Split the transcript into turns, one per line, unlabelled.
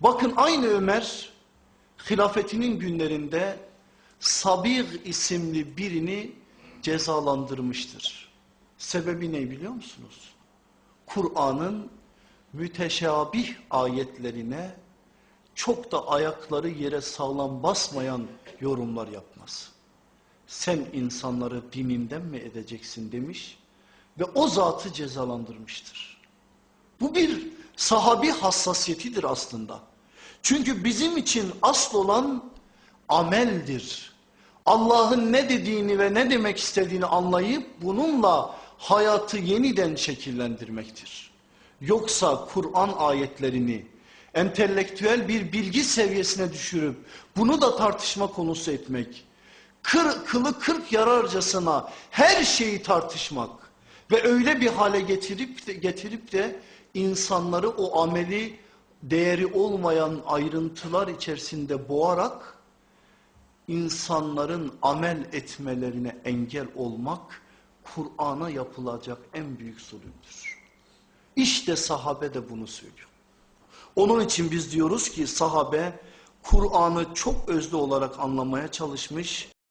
Bakın aynı Ömer hilafetinin günlerinde Sabir isimli birini cezalandırmıştır. Sebebi ne biliyor musunuz? Kur'an'ın müteşabih ayetlerine çok da ayakları yere sağlam basmayan yorumlar yapmaz. Sen insanları dininden mi edeceksin demiş ve o zatı cezalandırmıştır. Bu bir sahabi hassasiyetidir aslında. Çünkü bizim için asıl olan ameldir. Allah'ın ne dediğini ve ne demek istediğini anlayıp bununla hayatı yeniden şekillendirmektir. Yoksa Kur'an ayetlerini entelektüel bir bilgi seviyesine düşürüp bunu da tartışma konusu etmek, kır, kılı kırk yararcasına her şeyi tartışmak ve öyle bir hale getirip de, getirip de insanları o ameli değeri olmayan ayrıntılar içerisinde boğarak insanların amel etmelerine engel olmak Kur'an'a yapılacak en büyük zulümdür. İşte sahabe de bunu söylüyor. Onun için biz diyoruz ki sahabe Kur'an'ı çok özlü olarak anlamaya çalışmış